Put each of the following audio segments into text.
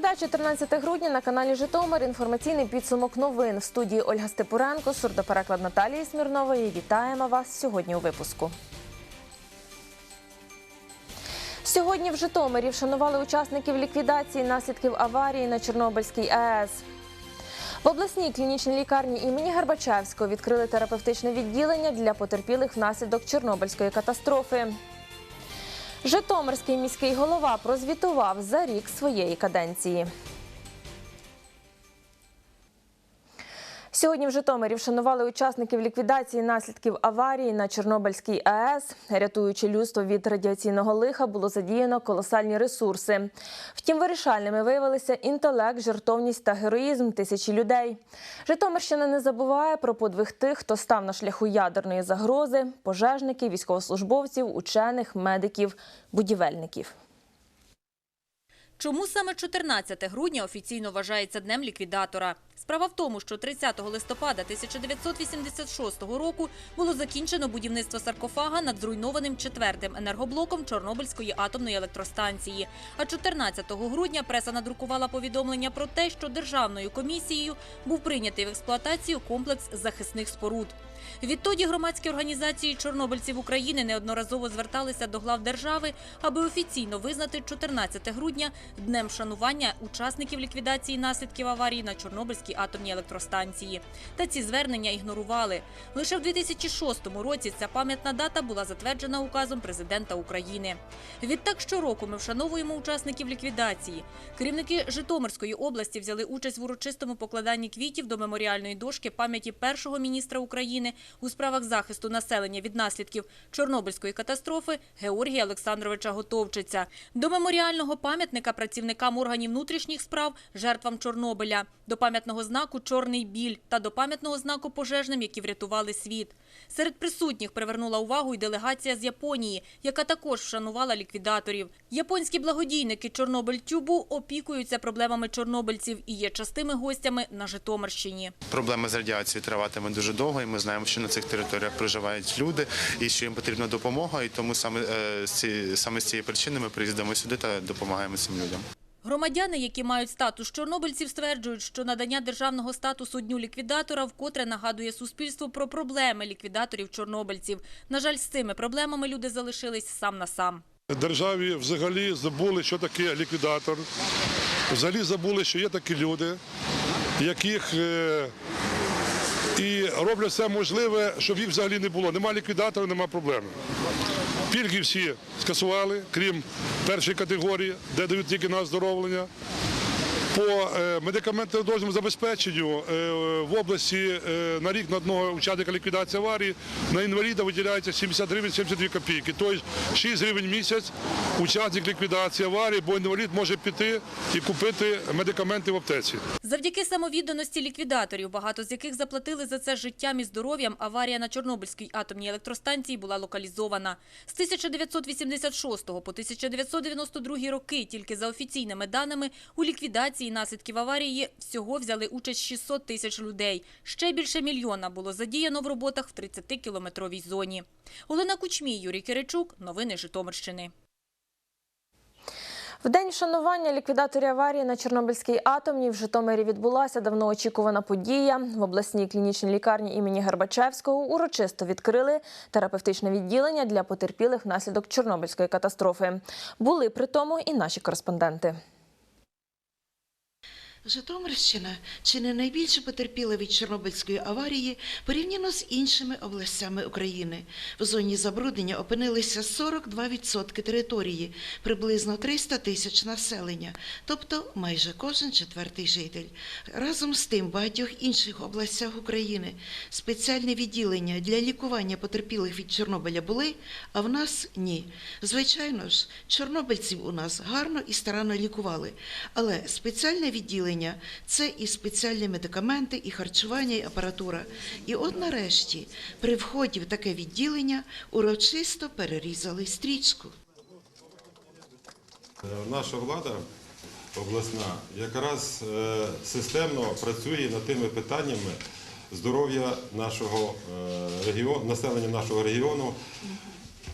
Середа, 14 грудня на каналі Житомир. Інформаційний підсумок новин в студії Ольга Степуренко, сурдопереклад Наталії Смірнової. Вітаємо вас сьогодні у випуску. Сьогодні в Житомирі вшанували учасників ліквідації наслідків аварії на Чорнобильській АЕС. В обласній клінічній лікарні імені Горбачевського відкрили терапевтичне відділення для потерпілих внаслідок Чорнобильської катастрофи. Житомирський міський голова прозвітував за рік своєї каденції. Сьогодні в Житомирі вшанували учасників ліквідації наслідків аварії на Чорнобильській АЕС. Рятуючи людство від радіаційного лиха, було задіяно колосальні ресурси. Втім, вирішальними виявилися інтелект, жертовність та героїзм тисячі людей. Житомирщина не забуває про подвиг тих, хто став на шляху ядерної загрози: пожежників, військовослужбовців, учених, медиків, будівельників. Чому саме 14 грудня офіційно вважається днем ліквідатора? Справа в тому, що 30 листопада 1986 року було закінчено будівництво саркофага над зруйнованим четвертим енергоблоком Чорнобильської атомної електростанції. А 14 грудня преса надрукувала повідомлення про те, що державною комісією був прийнятий в експлуатацію комплекс захисних споруд. Відтоді громадські організації чорнобильців України неодноразово зверталися до глав держави, аби офіційно визнати 14 грудня днем вшанування учасників ліквідації наслідків аварії на Чорнобильській атомній електростанції. Та ці звернення ігнорували. Лише в 2006 році ця пам'ятна дата була затверджена указом президента України. Відтак щороку ми вшановуємо учасників ліквідації. Керівники Житомирської області взяли участь в урочистому покладанні квітів до меморіальної дошки пам'яті першого міністра України у справах захисту населення від наслідків Чорнобильської катастрофи Георгія Олександровича Готовчиця. До меморіального пам'ятника працівникам органів внутрішніх справ жертвам Чорнобиля, до пам'ятного знаку Чорний біль та до пам'ятного знаку пожежним, які врятували світ. Серед присутніх привернула увагу й делегація з Японії, яка також вшанувала ліквідаторів. Японські благодійники Чорнобиль Тюбу опікуються проблемами чорнобильців і є частими гостями на Житомирщині. Проблема з радіацією триватиме дуже довго, і ми знаємо, що на цих територіях проживають люди, і що їм потрібна допомога. І тому саме е, саме з цієї причини ми приїздимо сюди та допомагаємо цим людям. Громадяни, які мають статус чорнобильців, стверджують, що надання державного статусу дню ліквідатора вкотре нагадує суспільству про проблеми ліквідаторів чорнобильців. На жаль, з цими проблемами люди залишились сам на сам. Державі взагалі забули, що таке ліквідатор. Взагалі забули, що є такі люди, яких е, і роблять все можливе, щоб їх взагалі не було. Нема ліквідатора, нема проблеми. Пільги всі скасували, крім першої категорії, де дають тільки на оздоровлення. По е, медикаментово забезпеченню е, в області е, на рік на одного учасника ліквідації аварії на інваліда виділяється 70 гривень 72 копійки. Тобто 6 гривень місяць учасник ліквідації аварії, бо інвалід може піти і купити медикаменти в аптеці. Завдяки самовідданості ліквідаторів, багато з яких заплатили за це життям і здоров'ям, аварія на Чорнобильській атомній електростанції була локалізована. З 1986 по 1992 роки тільки за офіційними даними у ліквідації наслідків аварії всього взяли участь 600 тисяч людей. Ще більше мільйона було задіяно в роботах в 30-кілометровій зоні. Олена Кучмій, Юрій Киричук. Новини Житомирщини. В день вшанування ліквідаторів аварії на Чорнобильській атомній в Житомирі відбулася давно очікувана подія. В обласній клінічній лікарні імені Горбачевського урочисто відкрили терапевтичне відділення для потерпілих внаслідок Чорнобильської катастрофи. Були при тому і наші кореспонденти. Житомирщина чи не найбільше потерпіла від Чорнобильської аварії порівняно з іншими областями України. В зоні забруднення опинилися 42% території, приблизно 300 тисяч населення, тобто майже кожен четвертий житель. Разом з тим, в багатьох інших областях України спеціальне відділення для лікування потерпілих від Чорнобиля були, а в нас ні. Звичайно ж, чорнобильців у нас гарно і старанно лікували, але спеціальне відділення це і спеціальні медикаменти, і харчування, і апаратура. І от нарешті, при вході в таке відділення урочисто перерізали стрічку. Е, Наша влада обласна якраз е, системно працює над тими питаннями здоров'я нашого е, регіону, населення нашого регіону.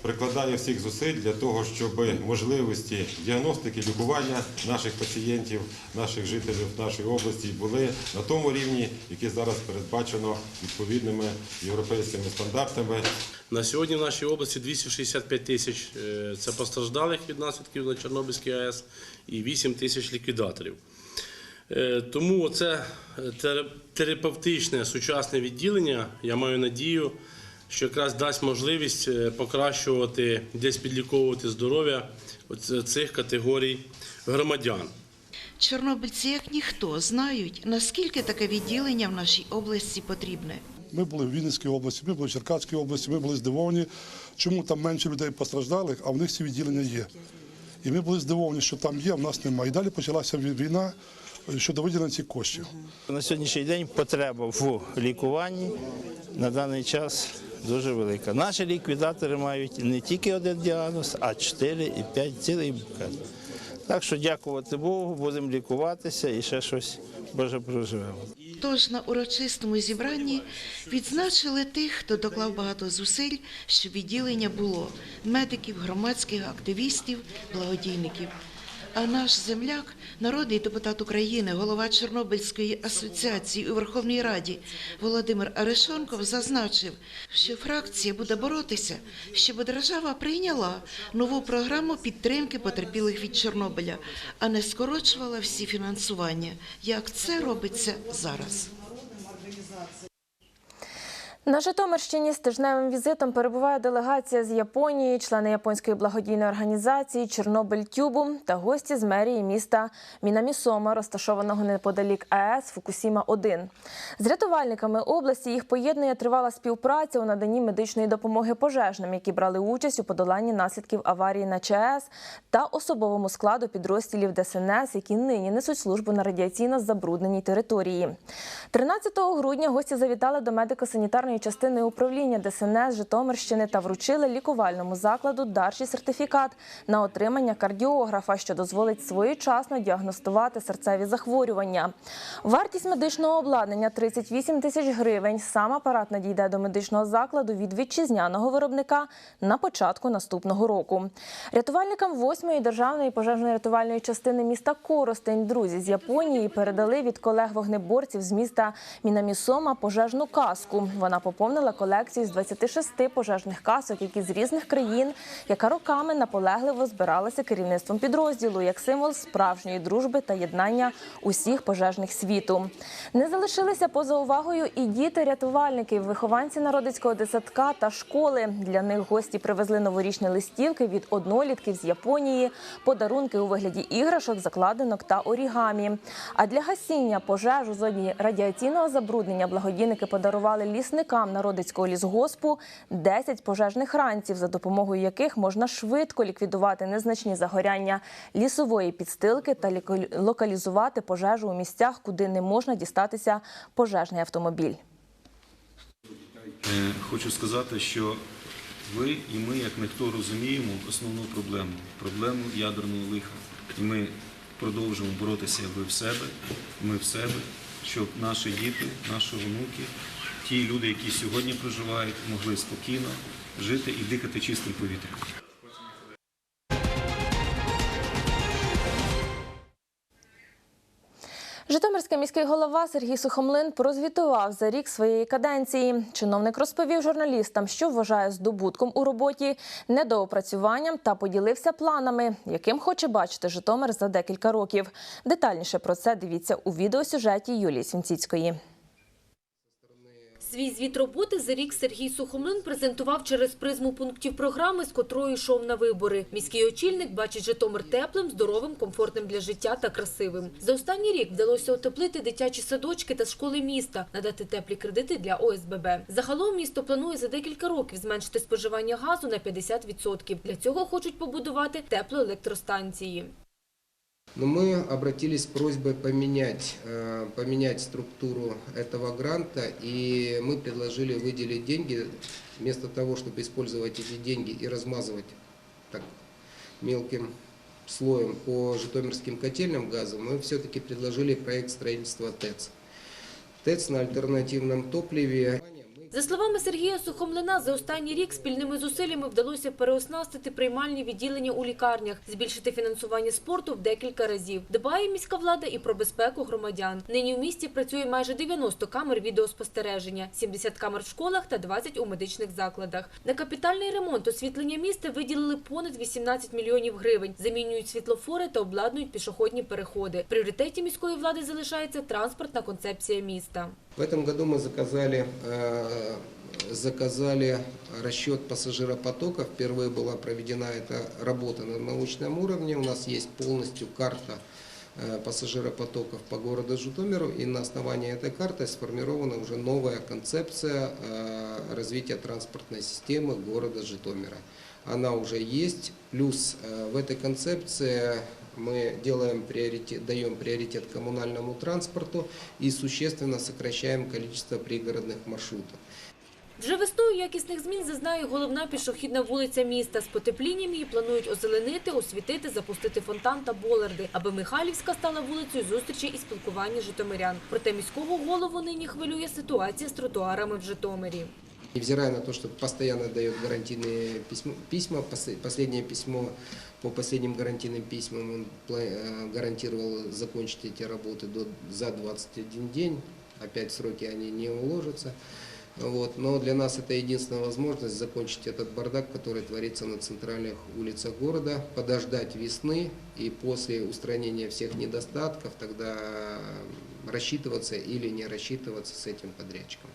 Прикладає всіх зусиль для того, щоб можливості діагностики, лікування наших пацієнтів, наших жителів нашої області були на тому рівні, який зараз передбачено відповідними європейськими стандартами. На сьогодні в нашій області 265 тисяч е, це постраждалих від наслідків на Чорнобильській АЕС і 8 тисяч ліквідаторів. Е, Тому це терапевтичне сучасне відділення, я маю надію, що якраз дасть можливість е, покращувати, десь підліковувати здоров'я цих категорій громадян. Чорнобильці, як ніхто, знають, наскільки таке відділення в нашій області потрібне. Ми були в Вінницькій області, ми були в Черкаській області, ми були здивовані, чому там менше людей постраждалих, а в них ці відділення є. І ми були здивовані, що там є, а в нас немає. І далі почалася війна е, щодо виділення цих коштів. На сьогоднішній день потреба в лікуванні на даний час дуже велика. Наші ліквідатори мають не тільки один діагноз, а 4 і 5 цілий букет. Так що дякувати Богу, будемо лікуватися і ще щось Боже проживемо. Тож на урочистому зібранні відзначили тих, хто доклав багато зусиль, щоб відділення було медиків, громадських активістів, благодійників. А наш земляк, народний депутат України, голова Чорнобильської асоціації у Верховній Раді Володимир Арешонков зазначив, що фракція буде боротися, щоб держава прийняла нову програму підтримки потерпілих від Чорнобиля, а не скорочувала всі фінансування, як це робиться зараз. На Житомирщині з тижневим візитом перебуває делегація з Японії, члени японської благодійної організації Чорнобиль Тюбу та гості з мерії міста Мінамісома, розташованого неподалік АЕС Фукусіма 1 З рятувальниками області їх поєднує тривала співпраця у наданні медичної допомоги пожежним, які брали участь у подоланні наслідків аварії на ЧАЕС та особовому складу підрозділів ДСНС, які нині несуть службу на радіаційно забрудненій території. 13 грудня гості завітали до медико-санітарної частини управління ДСНС Житомирщини та вручили лікувальному закладу дарчий сертифікат на отримання кардіографа, що дозволить своєчасно діагностувати серцеві захворювання. Вартість медичного обладнання 38 тисяч гривень. Сам апарат надійде до медичного закладу від вітчизняного виробника на початку наступного року. Рятувальникам 8-ї державної пожежно-рятувальної частини міста Коростень друзі з Японії передали від колег вогнеборців з міста Мінамісома пожежну каску. Вона поповнила колекцію з 26 пожежних касок, які з різних країн, яка роками наполегливо збиралася керівництвом підрозділу як символ справжньої дружби та єднання усіх пожежних світу. Не залишилися поза увагою і діти-рятувальники, вихованці народицького десятка та школи. Для них гості привезли новорічні листівки від однолітків з Японії, подарунки у вигляді іграшок, закладинок та орігамі. А для гасіння пожеж у зоні радіаційного забруднення благодійники подарували лісникам народицького лісгоспу 10 пожежних ранців, за допомогою яких можна швидко ліквідувати незначні загоряння лісової підстилки та локалізувати пожежу у місцях, куди не можна дістатися пожежний автомобіль. Е, Хочу сказати, що ви і ми, як ніхто, розуміємо основну проблему проблему ядерного лиха. І ми продовжуємо боротися ви в себе, ми в себе, щоб наші діти, наші онуки, ті люди, які сьогодні проживають, могли спокійно жити і дихати чистим повітрям. Житомирський міський голова Сергій Сухомлин прозвітував за рік своєї каденції. Чиновник розповів журналістам, що вважає здобутком у роботі, недоопрацюванням та поділився планами, яким хоче бачити Житомир за декілька років. Детальніше про це дивіться у відеосюжеті Юлії Свінціцької. Свій звіт роботи за рік Сергій Сухомлин презентував через призму пунктів програми, з котрою йшов на вибори. Міський очільник бачить Житомир теплим, здоровим, комфортним для життя та красивим. За останній рік вдалося утеплити дитячі садочки та школи міста, надати теплі кредити для ОСББ. Загалом місто планує за декілька років зменшити споживання газу на 50%. Для цього хочуть побудувати теплоелектростанції. Но мы обратились с просьбой поменять, э, поменять структуру этого гранта, и мы предложили выделить деньги, вместо того, чтобы использовать эти деньги и размазывать так мелким слоем по житомирским котельным газам, мы все-таки предложили проект строительства ТЭЦ. ТЭЦ на альтернативном топливе. За словами Сергія Сухомлина, за останній рік спільними зусиллями вдалося переоснастити приймальні відділення у лікарнях, збільшити фінансування спорту в декілька разів. Дбає міська влада і про безпеку громадян. Нині в місті працює майже 90 камер відеоспостереження, 70 камер в школах та 20 у медичних закладах. На капітальний ремонт освітлення міста виділили понад 18 мільйонів гривень. Замінюють світлофори та обладнують пішохідні переходи. Пріоритеті міської влади залишається транспортна концепція міста. В этом году мы заказали, э, заказали расчет пассажиропотока. Впервые была проведена эта работа на научном уровне. У нас есть полностью карта э, пассажиропотоков по городу Житомиру. И на основании этой карты сформирована уже новая концепция э, развития транспортной системы города Житомира. Она уже есть. Плюс в этой концепции мы делаем приоритет, даем приоритет коммунальному транспорту и существенно сокращаем количество пригородных маршрутов. Вже весною якісних змін зазнає головна пішохідна вулиця міста. З потеплінням її планують озеленити, освітити, запустити фонтан та болерди, аби Михайлівська стала вулицею зустрічі і спілкування житомирян. Проте міського голову нині хвилює ситуація з тротуарами в Житомирі. Невзирая на то, что постоянно дает гарантийные письма, письма пос- последнее письмо по последним гарантийным письмам он э, гарантировал закончить эти работы до, за 21 день. Опять сроки они не уложатся. Вот. Но для нас это единственная возможность закончить этот бардак, который творится на центральных улицах города, подождать весны и после устранения всех недостатков тогда рассчитываться или не рассчитываться с этим подрядчиком.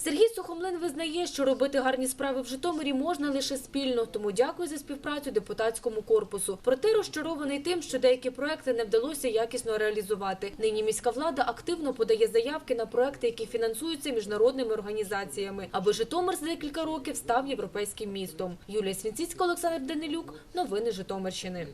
Сергій Сухомлин визнає, що робити гарні справи в Житомирі можна лише спільно, тому дякує за співпрацю депутатському корпусу. Проте розчарований тим, що деякі проекти не вдалося якісно реалізувати. Нині міська влада активно подає заявки на проекти, які фінансуються міжнародними організаціями, аби Житомир за декілька років став європейським містом. Юлія Свінціцька, Олександр Данилюк. Новини Житомирщини.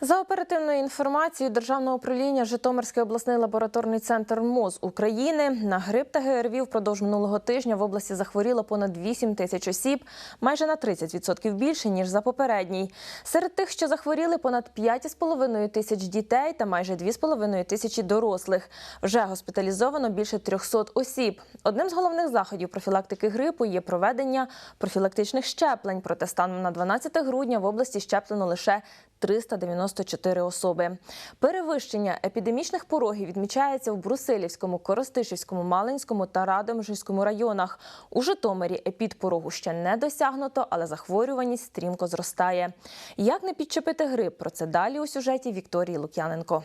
За оперативною інформацією Державного управління Житомирський обласний лабораторний центр МОЗ України на грип та ГРВІ впродовж минулого тижня в області захворіло понад 8 тисяч осіб, майже на 30% більше ніж за попередній. Серед тих, що захворіли, понад 5,5 тисяч дітей та майже 2,5 тисячі дорослих. Вже госпіталізовано більше 300 осіб. Одним з головних заходів профілактики грипу є проведення профілактичних щеплень. Проте станом на 12 грудня в області щеплено лише 394 особи. Перевищення епідемічних порогів відмічається в Брусилівському, Коростишівському, Малинському та Радомишльському районах. У Житомирі епідпорогу ще не досягнуто, але захворюваність стрімко зростає. Як не підчепити грип? Про це далі у сюжеті Вікторії Лук'яненко.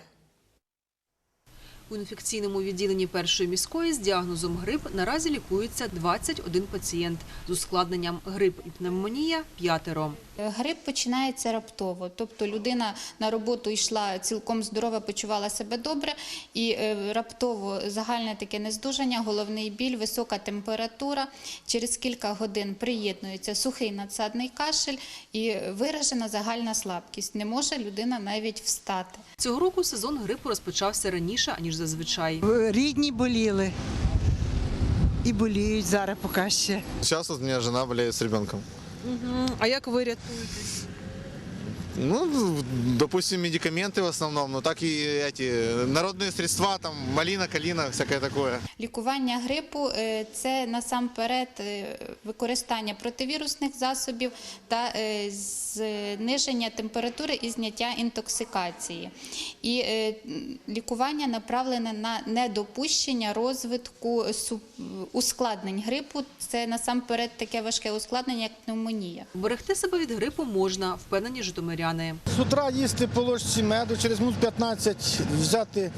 У інфекційному відділенні першої міської з діагнозом грип наразі лікується 21 пацієнт. З ускладненням грип і пневмонія – п'ятеро. Грип починається раптово, тобто людина на роботу йшла цілком здорова, почувала себе добре, і е, раптово загальне таке нездужання, головний біль, висока температура. Через кілька годин приєднується сухий надсадний кашель і виражена загальна слабкість. Не може людина навіть встати. Цього року сезон грипу розпочався раніше, аніж зазвичай. Рідні боліли і боліють зараз поки ще. Сейчас вот у мене жена боліє з дитином. ребенком. А як ви рятуєтесь? Ну, допустим, медикаменты в основном, но так и эти народные средства, там малина, калина, всякое такое. Лікування грипу е, це насамперед е, використання противірусних засобів та е, зниження температури і зняття інтоксикації. І е, лікування направлене на недопущення розвитку су- ускладнень грипу. Це насамперед таке важке ускладнення, як пневмонія. Берегти себе від грипу можна, впевнені житомиряни. З утра їсти по ложці меду, через минут 15 взяти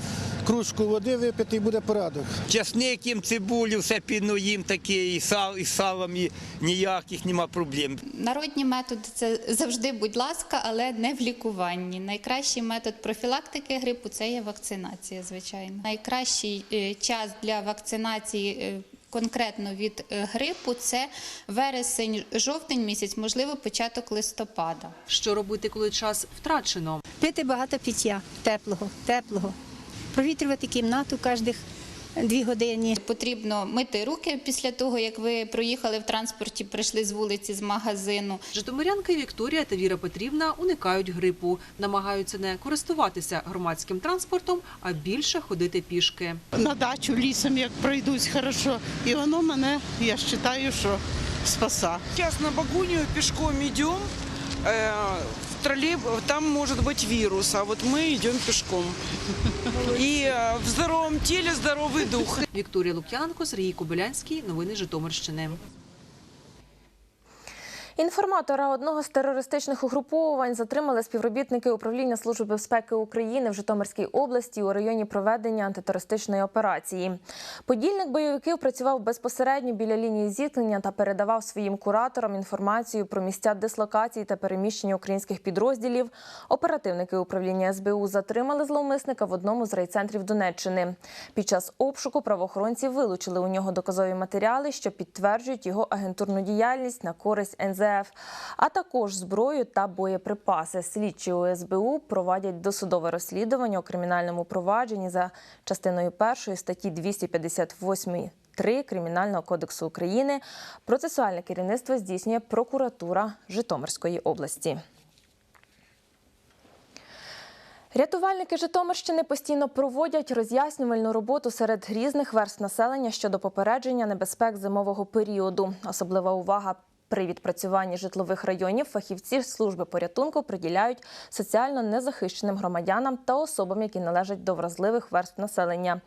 кружку води, випити і буде порядок. Часник їм, цибулю, все підно їм таке, і сал, і салом, і ніяких нема проблем. Народні методи це завжди, будь ласка, але не в лікуванні. Найкращий метод профілактики грипу це є вакцинація, звичайно. Найкращий е, час для вакцинації. Конкретно від е, грипу це вересень, жовтень місяць, можливо, початок листопада. Що робити, коли час втрачено? Пити багато пиття, теплого, теплого. Провітрювати кімнату кожних дві години. Потрібно мити руки після того, як ви проїхали в транспорті, прийшли з вулиці, з магазину. Житомирянки Вікторія та Віра Петрівна уникають грипу, намагаються не користуватися громадським транспортом, а більше ходити пішки. На дачу лісом, як пройдусь хорошо, і воно мене, я вважаю, що спаса. Сейчас на Багунию пешком идем, э, в троллейб... там может быть вирус, а вот мы идем пешком. И э, в здоровом теле здоровый дух. Вікторія Лук'яненко, Сергій Кобилянський. Новини Житомирщини. Інформатора одного з терористичних угруповувань затримали співробітники управління Служби безпеки України в Житомирській області у районі проведення антитерористичної операції. Подільник бойовиків працював безпосередньо біля лінії зіткнення та передавав своїм кураторам інформацію про місця дислокації та переміщення українських підрозділів. Оперативники управління СБУ затримали зловмисника в одному з райцентрів Донеччини. Під час обшуку правоохоронці вилучили у нього доказові матеріали, що підтверджують його агентурну діяльність на користь НЗФ, а також зброю та боєприпаси. Слідчі УСБУ проводять досудове розслідування у кримінальному провадженні за частиною першої статті 258 3 Кримінального кодексу України. Процесуальне керівництво здійснює прокуратура Житомирської області. Рятувальники Житомирщини постійно проводять роз'яснювальну роботу серед різних верств населення щодо попередження небезпек зимового періоду. Особлива увага при відпрацюванні житлових районів фахівці служби порятунку приділяють соціально незахищеним громадянам та особам, які належать до вразливих верств населення.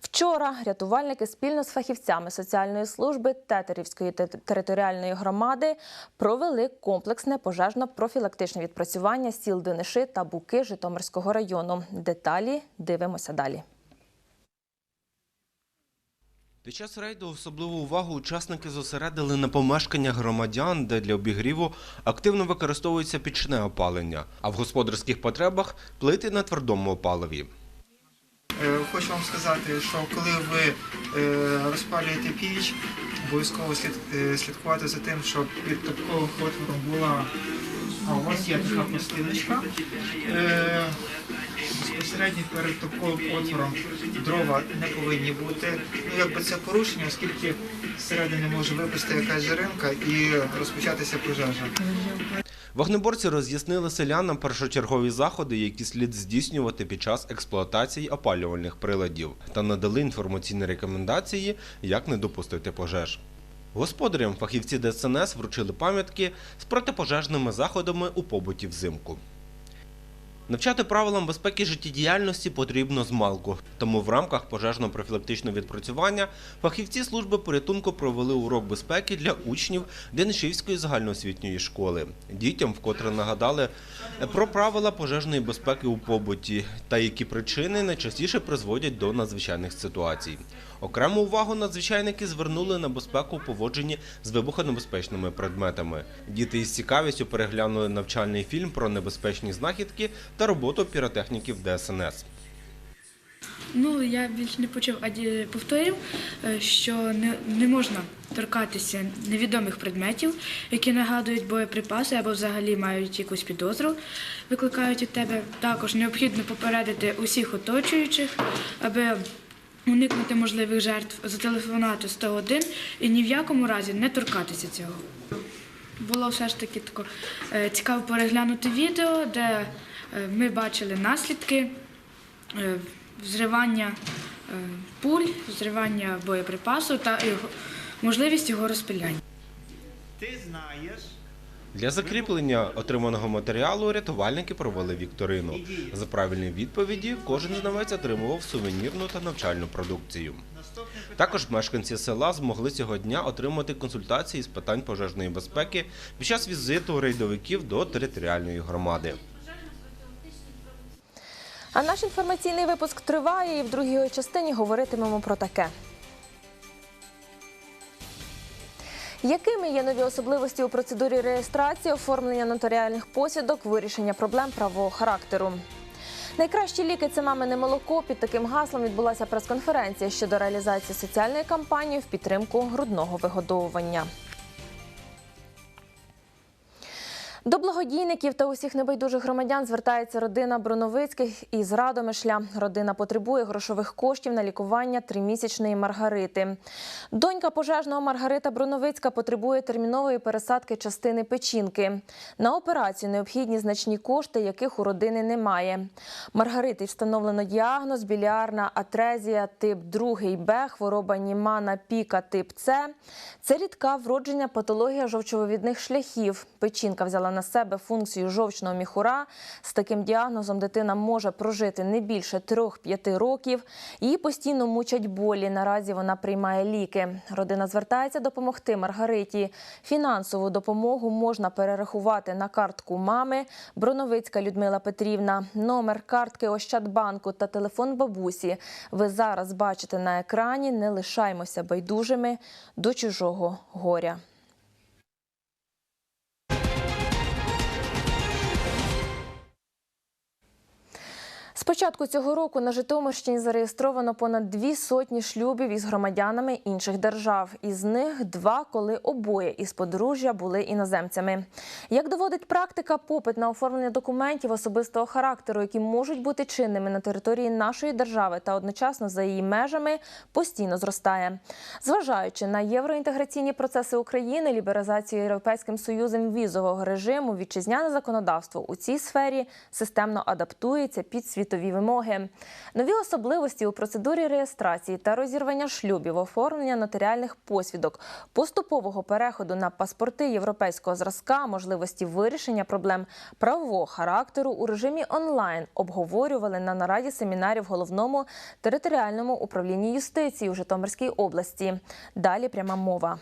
Вчора рятувальники спільно з фахівцями соціальної служби Тетерівської територіальної громади провели комплексне пожежно-профілактичне відпрацювання сіл Дениши та Буки Житомирського району. Деталі дивимося далі. Під час рейду особливу увагу учасники зосередили на помешканнях громадян, де для обігріву активно використовується пічне опалення, а в господарських потребах плити на твердому опаливі. Е, Хочу вам сказати, що коли ви е, розпалюєте піч, обов'язково е, слідкувати за тим, щоб під топковим отвором була. А є така пластиночка. Безпосередньо перед топковим отвором дрова не повинні бути. Ну, якби це порушення, оскільки зсередини може випасти якась жаринка і розпочатися пожежа. Вогнеборці роз'яснили селянам першочергові заходи, які слід здійснювати під час експлуатації опалювальних приладів, та надали інформаційні рекомендації, як не допустити пожеж. Господарям фахівці ДСНС вручили пам'ятки з протипожежними заходами у побуті взимку. Навчати правилам безпеки життєдіяльності потрібно з малку. Тому в рамках пожежно-профілактичного відпрацювання фахівці служби порятунку провели урок безпеки для учнів Денишівської загальноосвітньої школи. Дітям вкотре нагадали про правила пожежної безпеки у побуті та які причини найчастіше призводять до надзвичайних ситуацій. Окрему увагу надзвичайники звернули на безпеку у поводженні з вибухонебезпечними предметами. Діти із цікавістю переглянули навчальний фільм про небезпечні знахідки та роботу піротехніків ДСНС. Ну, я більш не почув, а повторив, е, що не, не можна торкатися невідомих предметів, які нагадують боєприпаси або взагалі мають якусь підозру, викликають у тебе. Також необхідно попередити усіх оточуючих, аби уникнути можливих жертв, зателефонувати 101 і ні в якому разі не торкатися цього. Було все ж таки тако, е, цікаво переглянути відео, де е, ми бачили наслідки е, взривання пуль, взривання боєприпасу та його, можливість його розпиляння. Ти знаєш. Для закріплення отриманого матеріалу рятувальники провели вікторину. За правильні відповіді кожен знавець отримував сувенірну та навчальну продукцію. Також мешканці села змогли цього дня отримати консультації з питань пожежної безпеки під час візиту рейдовиків до територіальної громади. А наш інформаційний випуск триває, і в другій частині говоритимемо про таке. Якими є нові особливості у процедурі реєстрації, оформлення нотаріальних посвідок, вирішення проблем правового характеру? Найкращі ліки це мамине молоко. Під таким гаслом відбулася прес-конференція щодо реалізації соціальної кампанії в підтримку грудного вигодовування. До благодійників та усіх небайдужих громадян звертається родина Броновицьких із Радомишля. Родина потребує грошових коштів на лікування тримісячної Маргарити. Донька пожежного Маргарита Броновицька потребує термінової пересадки частини печінки. На операцію необхідні значні кошти, яких у родини немає. Маргарити встановлено діагноз біліарна атрезія тип 2 Б, хвороба Німана піка тип С. Це рідка вродження патологія жовчовивідних шляхів. Печінка взяла на себе функцію жовчного міхура. З таким діагнозом дитина може прожити не більше 3-5 років. Її постійно мучать болі. Наразі вона приймає ліки. Родина звертається допомогти Маргариті. Фінансову допомогу можна перерахувати на картку мами Броновицька Людмила Петрівна. Номер картки Ощадбанку та телефон бабусі. Ви зараз бачите на екрані. Не лишаймося байдужими до чужого горя. Початку цього року на Житомирщині зареєстровано понад дві сотні шлюбів із громадянами інших держав. Із них два, коли обоє із подружжя були іноземцями. Як доводить практика, попит на оформлення документів особистого характеру, які можуть бути чинними на території нашої держави та одночасно за її межами, постійно зростає. Зважаючи на євроінтеграційні процеси України, лібералізацію Європейським Союзом візового режиму, вітчизняне законодавство у цій сфері системно адаптується під світові вимоги. Нові особливості у процедурі реєстрації та розірвання шлюбів, оформлення нотаріальних посвідок, поступового переходу на паспорти європейського зразка, можливості вирішення проблем правового характеру у режимі онлайн обговорювали на нараді семінарів в головному територіальному управлінні юстиції у Житомирській області. Далі пряма мова.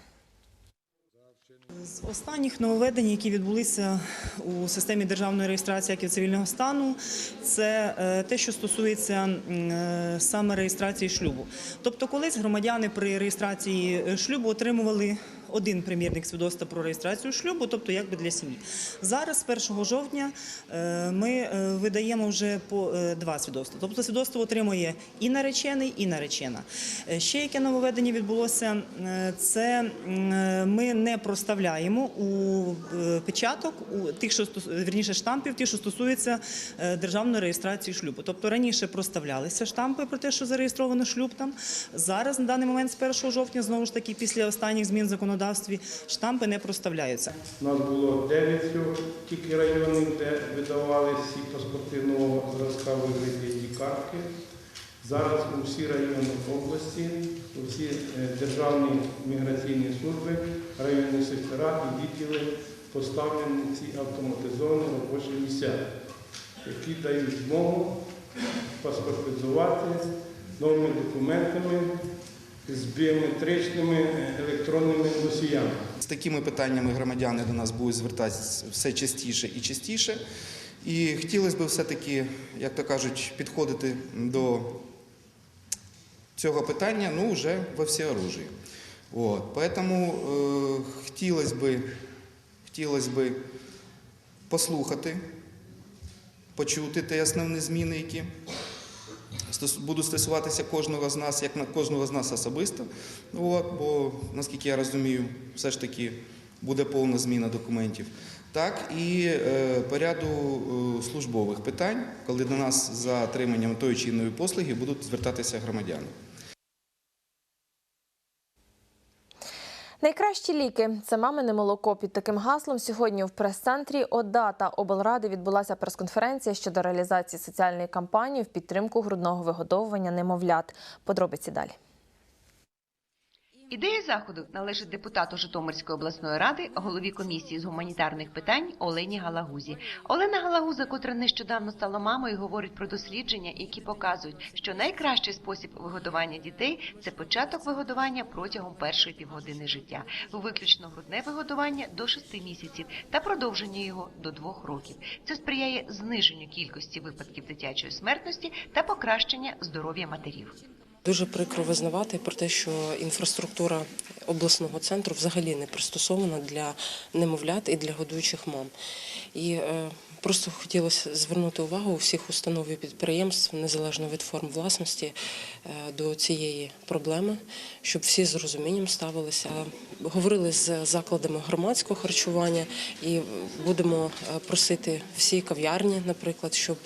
З останніх нововведень, які відбулися у системі державної реєстрації актів цивільного стану, це е, те, що стосується е, саме реєстрації шлюбу. Тобто, колись громадяни при реєстрації е, шлюбу отримували один примірник свідоцтва про реєстрацію шлюбу, тобто якби для сім'ї. Зараз, з 1 жовтня, е, ми е, видаємо вже по е, два свідоцтва. Тобто свідоцтво отримує і наречений, і наречена. Ще яке нововведення відбулося, це ми не проставляємо у печаток, у тих, що вірніше штампів, ті, що стосуються державної реєстрації шлюбу. Тобто раніше проставлялися штампи про те, що зареєстровано шлюб там. Зараз на даний момент з 1 жовтня, знову ж таки, після останніх змін в законодавстві, штампи не проставляються. У нас було 9 тільки районів, де видавали всі паспорти нового зразка вигляді картки. Зараз у всі райони області, у всі е, державні міграційні служби, районні сектора і відділи поставлені ці автоматизовані робочі місця, які дають змогу паспортизувати новими документами з біометричними е, електронними носіями. З такими питаннями громадяни до нас будуть звертатися все частіше і частіше. І хотілося б все-таки, як то кажуть, підходити до цього питання ну, вже во всеоружии. От. Поэтому е, хотілося б, хотілося б послухати, почути ті основні зміни, які будуть стосуватися кожного з нас, як кожного з нас особисто. Бо, наскільки я розумію, все ж таки буде повна зміна документів. Так і е, по ряду е, службових питань, коли до нас за отриманням тої чи іншої послуги будуть звертатися громадяни. Найкращі ліки це мамине молоко. Під таким гаслом сьогодні в прес-центрі ОДА та облради відбулася прес-конференція щодо реалізації соціальної кампанії в підтримку грудного вигодовування немовлят. Подробиці далі. Ідея заходу належить депутату Житомирської обласної ради, голові комісії з гуманітарних питань Олені Галагузі. Олена Галагуза, котра нещодавно стала мамою, говорить про дослідження, які показують, що найкращий спосіб вигодування дітей це початок вигодування протягом першої півгодини життя, виключно грудне вигодування до 6 місяців та продовження його до 2 років. Це сприяє зниженню кількості випадків дитячої смертності та покращення здоров'я матерів. Дуже прикро визнавати про те, що інфраструктура обласного центру взагалі не пристосована для немовлят і для годуючих мам. І е, Просто хотілося звернути увагу всіх установ і підприємств, незалежно від форм власності, е, до цієї проблеми, щоб всі з розумінням ставилися. Говорили з закладами громадського харчування і будемо е, просити всі кав'ярні, наприклад, щоб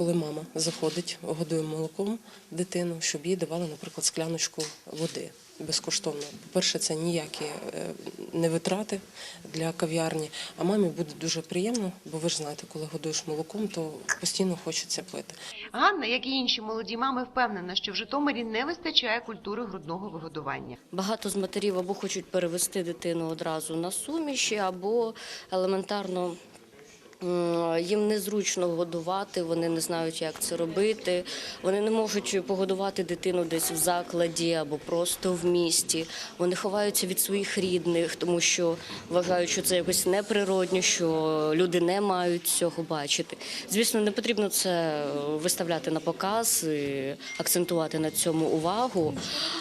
коли мама заходить, годує молоком дитину, щоб їй давали, наприклад, скляночку води безкоштовно. По-перше, це ніякі е, не витрати для кав'ярні, а мамі буде дуже приємно, бо ви ж знаєте, коли годуєш молоком, то постійно хочеться пити. Ганна, як і інші молоді мами, впевнена, що в Житомирі не вистачає культури грудного вигодування. Багато з матерів або хочуть перевести дитину одразу на суміші, або елементарно їм незручно годувати, вони не знають, як це робити. Вони не можуть погодувати дитину десь в закладі або просто в місті. Вони ховаються від своїх рідних, тому що вважають, що це якось неприродно, що люди не мають цього бачити. Звісно, не потрібно це виставляти на показ, і акцентувати на цьому увагу,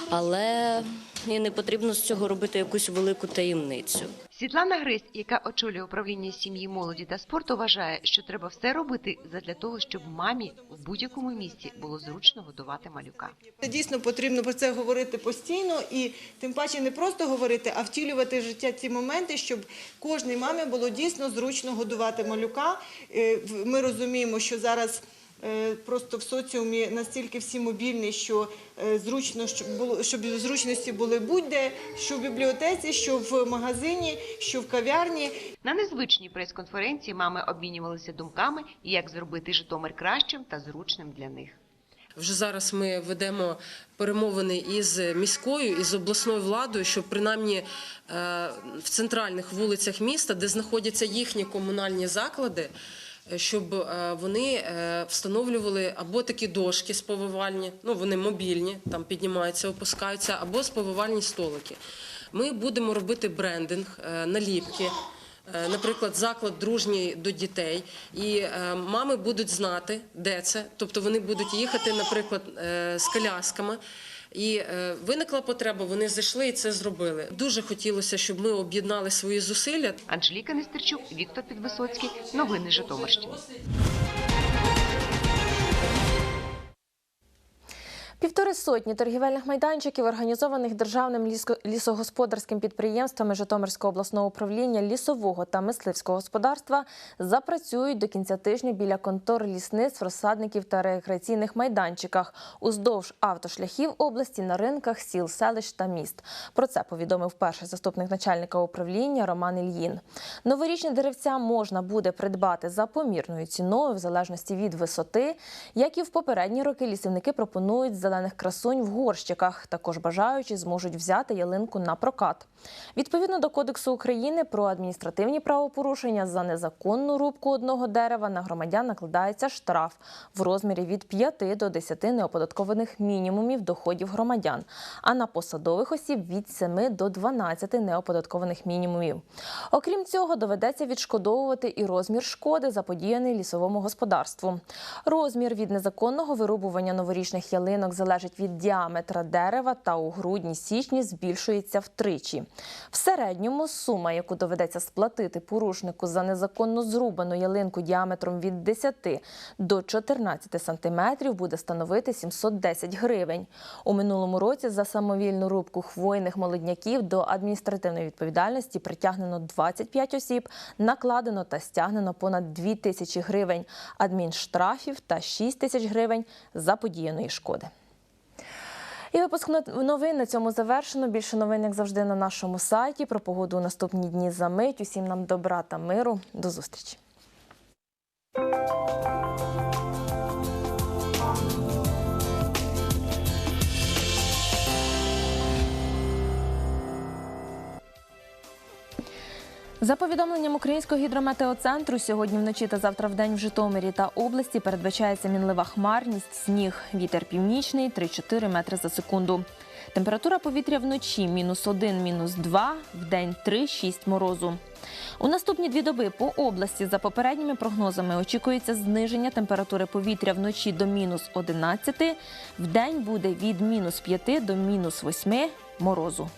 але і не потрібно з цього робити якусь велику таємницю. Світлана Гриць, яка очолює управління сім'ї, молоді та спорту, вважає, що треба все робити задля того, щоб мамі в будь-якому місці було зручно годувати малюка. Це Дійсно потрібно про це говорити постійно і тим паче не просто говорити, а втілювати в життя ці моменти, щоб кожній мамі було дійсно зручно годувати малюка. Е, Ми розуміємо, що зараз. Е, Просто в соціумі настільки всі мобільні, що е, зручно щоб було щоб зручності були будь-де, що в бібліотеці, що в магазині, що в кав'ярні. На незвичній прес-конференції мами обмінювалися думками, як зробити Житомир кращим та зручним для них. Вже зараз ми ведемо перемовини із міською, із обласною владою, щоб принаймні е, в центральних вулицях міста, де знаходяться їхні комунальні заклади, щоб е, вони е, встановлювали або такі дошки сповивальні, ну вони мобільні, там піднімаються, опускаються, або сповивальні столики. Ми будемо робити брендинг, е, наліпки. Е, Наприклад, заклад дружній до дітей, і е, мами будуть знати, де це. Тобто вони будуть їхати, наприклад, е, з колясками. І е, виникла потреба, вони зайшли і це зробили. Дуже хотілося, щоб ми об'єднали свої зусилля. Анжеліка Нестерчук, Віктор Підвисоцький. Новини Житомирщини. Півтори сотні торгівельних майданчиків, організованих державним лісогосподарським підприємствами Житомирського обласного управління лісового та мисливського господарства, запрацюють до кінця тижня біля контор лісництв, розсадників та рекреаційних майданчиках уздовж автошляхів області на ринках сіл, селищ та міст. Про це повідомив перший заступник начальника управління Роман Ільїн. Новорічні деревця можна буде придбати за помірною ціною в залежності від висоти. Як і в попередні роки, лісівники пропонують зелених красунь в горщиках. Також бажаючі зможуть взяти ялинку на прокат. Відповідно до Кодексу України про адміністративні правопорушення за незаконну рубку одного дерева на громадян накладається штраф в розмірі від 5 до 10 неоподаткованих мінімумів доходів громадян, а на посадових осіб від 7 до 12 неоподаткованих мінімумів. Окрім цього, доведеться відшкодовувати і розмір шкоди, заподіяний лісовому господарству. Розмір від незаконного вирубування новорічних ялинок залежить від діаметра дерева та у грудні-січні збільшується втричі. В середньому сума, яку доведеться сплатити порушнику за незаконно зрубану ялинку діаметром від 10 до 14 сантиметрів, буде становити 710 гривень. У минулому році за самовільну рубку хвойних молодняків до адміністративної відповідальності притягнено 25 осіб, накладено та стягнено понад 2 тисячі гривень адмінштрафів та 6 тисяч гривень заподіяної шкоди. І випуск новин на цьому завершено. Більше новин, як завжди, на нашому сайті. Про погоду у наступні дні за мить. Усім нам добра та миру. До зустрічі. За повідомленням Українського гідрометеоцентру, сьогодні вночі та завтра в день в Житомирі та області передбачається мінлива хмарність, сніг, вітер північний 3-4 метри за секунду. Температура повітря вночі мінус 1, мінус 2, в день 3-6 морозу. У наступні дві доби по області за попередніми прогнозами очікується зниження температури повітря вночі до мінус 11, в день буде від мінус 5 до мінус 8 морозу.